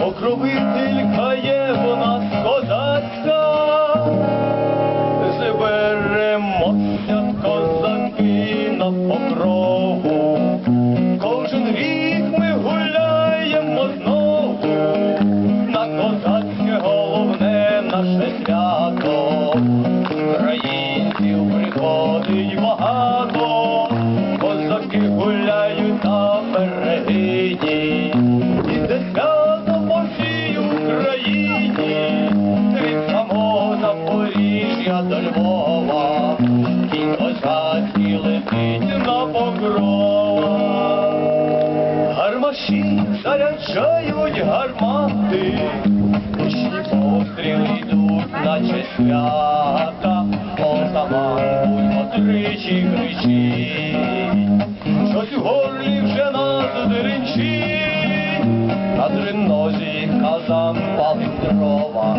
покровителька є нас козацька, зберемося козаки на покрову, кожен рік ми гуляємо знову, на козацьке головне наше свято, українців приходить багато, козаки гуляють на берегині, Запоріжжя до Львова, і козацький летить на покрова. Гармаші заряджають гармати, гучні постріли йдуть, наче свята, отаман тричі кричить, щось у горлі вже нас деренчить, на тринозі казан палить дрова,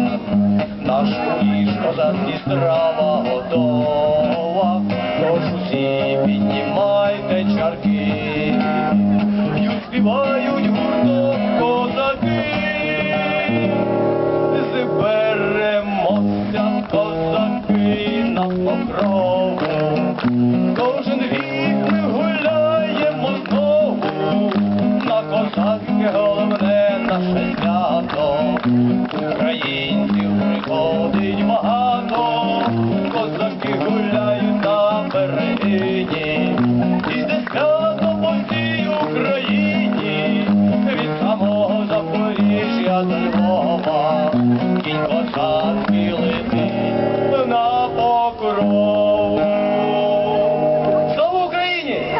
наш козацький страва готова, тож усі піднімайте чарки. П'ють, співають гуртом козаки, зберемося козаки на покрову. Кожен рік ми гуляємо знову, на козацьке головне наше свято. Кінь козацький летить на покрову. Слава Україні!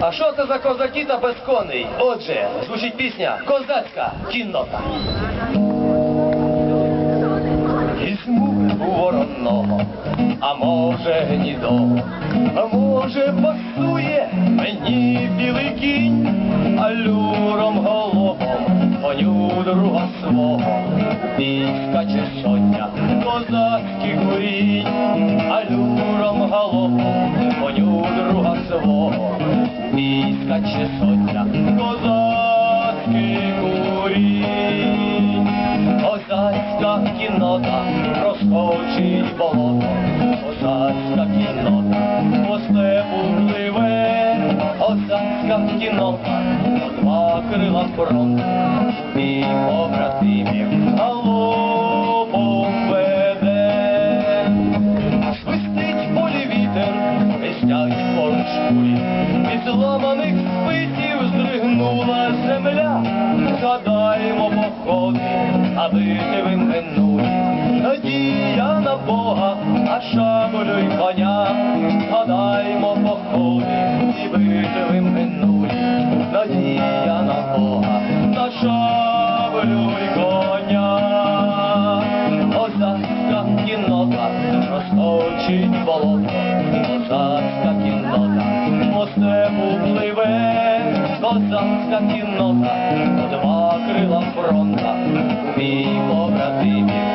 А що це за козаки та безконний? Отже, звучить пісня Козацька кіннота. Візьму воронного, а може гнідого, а може пасує мені білий кінь, а люром головом друга свого, війська чи сотня козацьких курінь, а люром головом коню друга свого, війська чи сотня козацьких курінь. Козацька кіннота розкочить болото, козацька кіннота по степу пливе, козацька кіннота крила фронту, і побратимів галопом веде. Свистить полі вітер, свистять поруч кулі, від зламаних списів здригнула земля. Згадаємо походи, а битви минулі. Надія на Бога, а шабелю й коня. Розточить болото, козацька кіннота? По степу пливе, козацька кіннота? Два крила фронта, бій побратимів